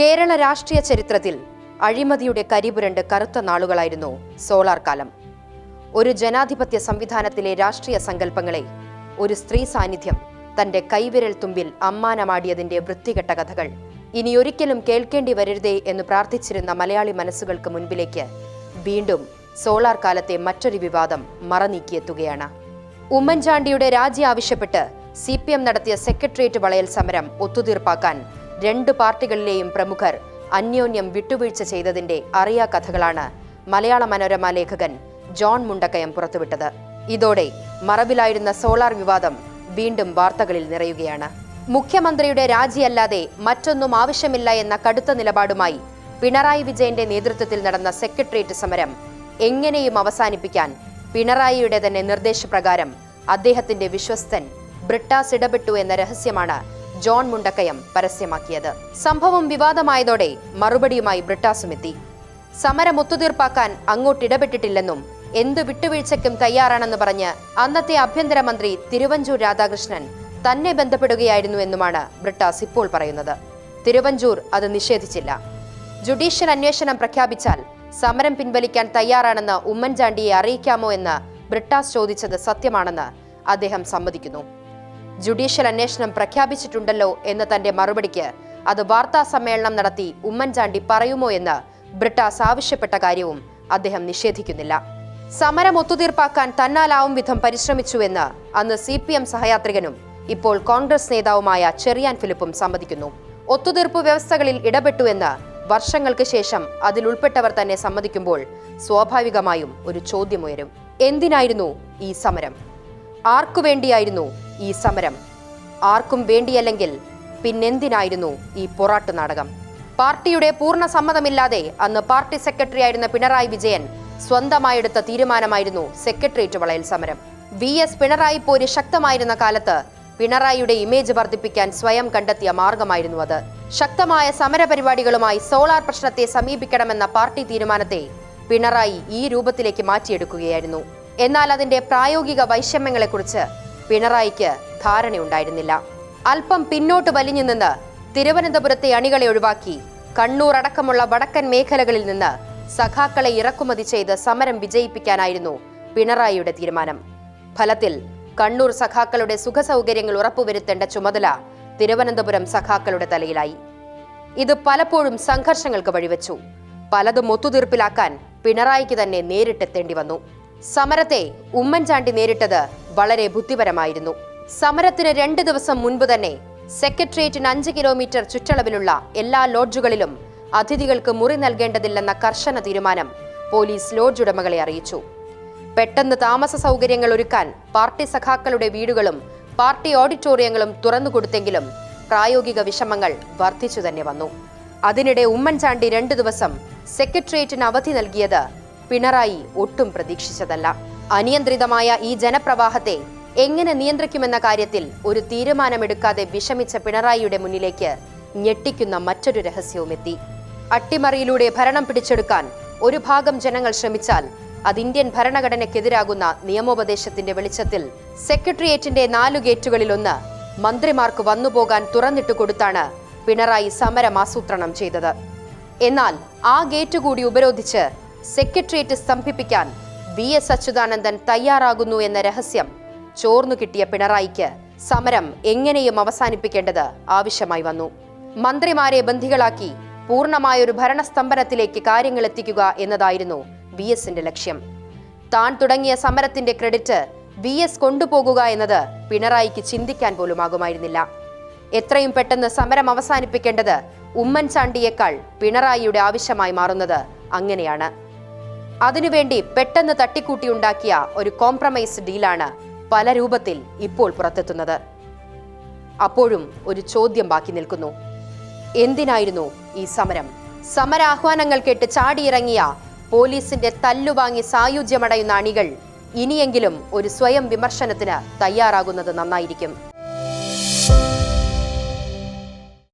കേരള രാഷ്ട്രീയ ചരിത്രത്തിൽ അഴിമതിയുടെ കരിപുരണ്ട് കറുത്ത നാളുകളായിരുന്നു സോളാർ കാലം. ഒരു ജനാധിപത്യ സംവിധാനത്തിലെ രാഷ്ട്രീയ സങ്കല്പങ്ങളെ ഒരു സ്ത്രീ സാന്നിധ്യം തന്റെ കൈവിരൽ തുമ്പിൽ അമ്മാനമാടിയതിന്റെ വൃത്തികെട്ട കഥകൾ. ഇനിയൊരിക്കലും കേൾക്കേണ്ടി വരരുതേ എന്ന് പ്രാർത്ഥിച്ചിരുന്ന മലയാളി മനസ്സുകൾക്ക് മുൻപിലേക്ക് വീണ്ടും സോളാർ കാലത്തെ മറ്റൊരു വിവാദം മറനീക്കിയെത്തുകയാണ്. ഉമ്മൻചാണ്ടിയുടെ രാജി ആവശ്യപ്പെട്ട് സി നടത്തിയ സെക്രട്ടേറിയറ്റ് വളയൽ സമരം ഒത്തുതീർപ്പാക്കാൻ രണ്ട് പാർട്ടികളിലെയും പ്രമുഖർ അന്യോന്യം വിട്ടുവീഴ്ച ചെയ്തതിന്റെ അറിയാ കഥകളാണ് മലയാള മനോരമ ലേഖകൻ ജോൺ മുണ്ടക്കയം പുറത്തുവിട്ടത്. ഇതോടെ മറവിലായിരുന്ന സോളാർ വിവാദം വീണ്ടും വാർത്തകളിൽ നിറയുകയാണ്. മുഖ്യമന്ത്രിയുടെ രാജിയല്ലാതെ മറ്റൊന്നും ആവശ്യമില്ല എന്ന കടുത്ത നിലപാടുമായി പിണറായി വിജയന്റെ നേതൃത്വത്തിൽ നടന്ന സെക്രട്ടേറിയറ്റ് സമരം എങ്ങനെയും അവസാനിപ്പിക്കാൻ പിണറായിയുടെ തന്നെ നിർദ്ദേശപ്രകാരം അദ്ദേഹത്തിന്റെ വിശ്വസ്തൻ ബ്രിട്ടാസ് ഇടപെട്ടു എന്ന രഹസ്യമാണ് ജോൺ മുണ്ടക്കയം പരസ്യമാക്കിയത്. സംഭവം വിവാദമായതോടെ മറുപടിയുമായി ബ്രിട്ടാസും എത്തി സമരം ഒത്തുതീർപ്പാക്കാൻ അങ്ങോട്ടിടപെട്ടിട്ടില്ലെന്നും എന്തു വിട്ടുവീഴ്ചയ്ക്കും തയ്യാറാണെന്ന് പറഞ്ഞ് അന്നത്തെ ആഭ്യന്തരമന്ത്രി തിരുവഞ്ചൂർ രാധാകൃഷ്ണൻ തന്നെ ബന്ധപ്പെടുകയായിരുന്നു എന്നുമാണ് ബ്രിട്ടാസ് ഇപ്പോൾ പറയുന്നത്. തിരുവഞ്ചൂർ അത് നിഷേധിച്ചില്ല. ജുഡീഷ്യൽ അന്വേഷണം പ്രഖ്യാപിച്ചാൽ സമരം പിൻവലിക്കാൻ തയ്യാറാണെന്ന് ഉമ്മൻചാണ്ടിയെ അറിയിക്കാമോ എന്ന് ബ്രിട്ടാസ് ചോദിച്ചത് സത്യമാണെന്ന് അദ്ദേഹം സമ്മതിക്കുന്നു. ജുഡീഷ്യൽ അന്വേഷണം പ്രഖ്യാപിച്ചിട്ടുണ്ടല്ലോ എന്ന തന്റെ മറുപടിക്ക് അത് വാർത്താ സമ്മേളനം നടത്തി ഉമ്മൻചാണ്ടി പറയുമോ എന്ന് ബ്രിട്ടാസ് ആവശ്യപ്പെട്ട കാര്യവും അദ്ദേഹം നിഷേധിക്കുന്നില്ല. സമരം ഒത്തുതീർപ്പാക്കാൻ തന്നാലാവും വിധം പരിശ്രമിച്ചുവെന്ന് അന്ന് സി പി എം സഹയാത്രികനും ഇപ്പോൾ കോൺഗ്രസ് നേതാവുമായ ചെറിയാൻ ഫിലിപ്പും സമ്മതിക്കുന്നു. ഒത്തുതീർപ്പ് വ്യവസ്ഥകളിൽ ഇടപെട്ടുവെന്ന് വർഷങ്ങൾക്ക് ശേഷം അതിൽ ഉൾപ്പെട്ടവർ തന്നെ സമ്മതിക്കുമ്പോൾ സ്വാഭാവികമായും ഒരു ചോദ്യമുയരും എന്തിനായിരുന്നു ഈ സമരം? ആർക്കു വേണ്ടിയായിരുന്നു ഈ സമരം? ആർക്കും വേണ്ടിയല്ലെങ്കിൽ പിന്നെന്തിനായിരുന്നു ഈ പൊറാട്ട് നാടകം? പാർട്ടിയുടെ പൂർണ സമ്മതമില്ലാതെ അന്ന് പാർട്ടി സെക്രട്ടറി ആയിരുന്ന പിണറായി വിജയൻ സ്വന്തമായെടുത്ത തീരുമാനമായിരുന്നു സെക്രട്ടേറിയറ്റ് വളയൽ സമരം. വി എസ് പിണറായി പോര് ശക്തമായിരുന്ന കാലത്ത് പിണറായിയുടെ ഇമേജ് വർദ്ധിപ്പിക്കാൻ സ്വയം കണ്ടെത്തിയ മാർഗമായിരുന്നു അത്. ശക്തമായ സമരപരിപാടികളുമായി സോളാർ പ്രശ്നത്തെ സമീപിക്കണമെന്ന പാർട്ടി തീരുമാനത്തെ പിണറായി ഈ രൂപത്തിലേക്ക് മാറ്റിയെടുക്കുകയായിരുന്നു. എന്നാൽ അതിന്റെ പ്രായോഗിക വൈഷമ്യങ്ങളെക്കുറിച്ച് പിണറായിക്ക് ധാരണയുണ്ടായിരുന്നില്ല. അല്പം പിന്നോട്ട് വലിഞ്ഞു നിന്ന് തിരുവനന്തപുരത്തെ അണികളെ ഒഴിവാക്കി കണ്ണൂർ അടക്കമുള്ള വടക്കൻ മേഖലകളിൽ നിന്ന് സഖാക്കളെ ഇറക്കുമതി ചെയ്ത് സമരം വിജയിപ്പിക്കാനായിരുന്നു പിണറായിയുടെ തീരുമാനം. ഫലത്തിൽ കണ്ണൂർ സഖാക്കളുടെ സുഖസൗകര്യങ്ങൾ ഉറപ്പുവരുത്തേണ്ട ചുമതല തിരുവനന്തപുരം സഖാക്കളുടെ തലയിലായി. ഇത് പലപ്പോഴും സംഘർഷങ്ങൾക്ക് വഴിവെച്ചു. പലതും ഒത്തുതീർപ്പിലാക്കാൻ പിണറായിക്ക് തന്നെ നേരിട്ടെത്തേണ്ടി വന്നു. സമരത്തെ ഉമ്മൻചാണ്ടി നേരിട്ടത് വളരെ ബുദ്ധിപരമായിരുന്നു. സമരത്തിന് രണ്ട് ദിവസം മുൻപ് തന്നെ സെക്രട്ടേറിയറ്റിന് അഞ്ച് കിലോമീറ്റർ ചുറ്റളവിലുള്ള എല്ലാ ലോഡ്ജുകളിലും അതിഥികൾക്ക് മുറി നൽകേണ്ടതില്ലെന്ന കർശന തീരുമാനം പോലീസ് ലോഡ്ജ് ഉടമകളെ അറിയിച്ചു. പെട്ടെന്ന് താമസ സൗകര്യങ്ങൾ ഒരുക്കാൻ പാർട്ടി സഖാക്കളുടെ വീടുകളും പാർട്ടി ഓഡിറ്റോറിയങ്ങളും തുറന്നുകൊടുത്തെങ്കിലും പ്രായോഗിക വിഷമങ്ങൾ വർദ്ധിച്ചു തന്നെ വന്നു. അതിനിടെ ഉമ്മൻചാണ്ടി രണ്ടു ദിവസം സെക്രട്ടേറിയറ്റിന് അവധി നൽകിയത് പിണറായി ഒട്ടും പ്രതീക്ഷിച്ചതല്ല. അനിയന്ത്രിതമായ ഈ ജനപ്രവാഹത്തെ എങ്ങനെ നിയന്ത്രിക്കുമെന്ന കാര്യത്തിൽ ഒരു തീരുമാനമെടുക്കാതെ വിഷമിച്ച പിണറായിയുടെ മുന്നിലേക്ക് ഞെട്ടിക്കുന്ന മറ്റൊരു രഹസ്യവും എത്തി അട്ടിമറിയിലൂടെ ഭരണം പിടിച്ചെടുക്കാൻ ഒരു ഭാഗം ജനങ്ങൾ ശ്രമിച്ചാൽ അത് ഇന്ത്യൻ ഭരണഘടനയ്ക്കെതിരാകുന്ന നിയമോപദേശത്തിന്റെ വെളിച്ചത്തിൽ സെക്രട്ടേറിയറ്റിന്റെ നാലു ഗേറ്റുകളിലൊന്ന് മന്ത്രിമാർക്ക് വന്നുപോകാൻ തുറന്നിട്ട് കൊടുത്താണ് പിണറായി സമരം ആസൂത്രണം ചെയ്തത്. എന്നാൽ ആ ഗേറ്റ് കൂടി ഉപരോധിച്ച് സെക്രട്ടേറിയറ്റ് സ്തംഭിപ്പിക്കാൻ വി എസ് അച്യുതാനന്ദൻ തയ്യാറാകുന്നു എന്ന രഹസ്യം. ചോർന്നു കിട്ടിയ പിണറായിക്ക് സമരം എങ്ങനെയും അവസാനിപ്പിക്കേണ്ടത് ആവശ്യമായി വന്നു. മന്ത്രിമാരെ ബന്ധികളാക്കി പൂർണമായൊരു ഭരണസ്തംഭനത്തിലേക്ക് കാര്യങ്ങൾ എത്തിക്കുക എന്നതായിരുന്നു വി എസിന്റെ ലക്ഷ്യം. താൻ തുടങ്ങിയ സമരത്തിന്റെ ക്രെഡിറ്റ് വി എസ് കൊണ്ടുപോകുക എന്നത് പിണറായിക്ക് ചിന്തിക്കാൻ പോലും പോലുമാകുമായിരുന്നില്ല. എത്രയും പെട്ടെന്ന് സമരം അവസാനിപ്പിക്കേണ്ടത് ഉമ്മൻചാണ്ടിയേക്കാൾ പിണറായിയുടെ ആവശ്യമായി മാറുന്നത് അങ്ങനെയാണ്. അതിനുവേണ്ടി പെട്ടെന്ന് തട്ടിക്കൂട്ടിയുണ്ടാക്കിയ ഒരു കോംപ്രമൈസ് ഡീലാണ് പല രൂപത്തിൽ ഇപ്പോൾ പുറത്തെത്തുന്നത്. അപ്പോഴും ഒരു ചോദ്യം ബാക്കി നിൽക്കുന്നു. എന്തിനായിരുന്നു ഈ സമരം? സമരാഹ്വാനങ്ങൾ കേട്ട് ചാടിയിറങ്ങിയ പോലീസിന്റെ തല്ലുവാങ്ങി സായുജ്യമടയുന്ന അണികൾ ഇനിയെങ്കിലും ഒരു സ്വയം വിമർശനത്തിന് തയ്യാറാകുന്നത് നന്നായിരിക്കും.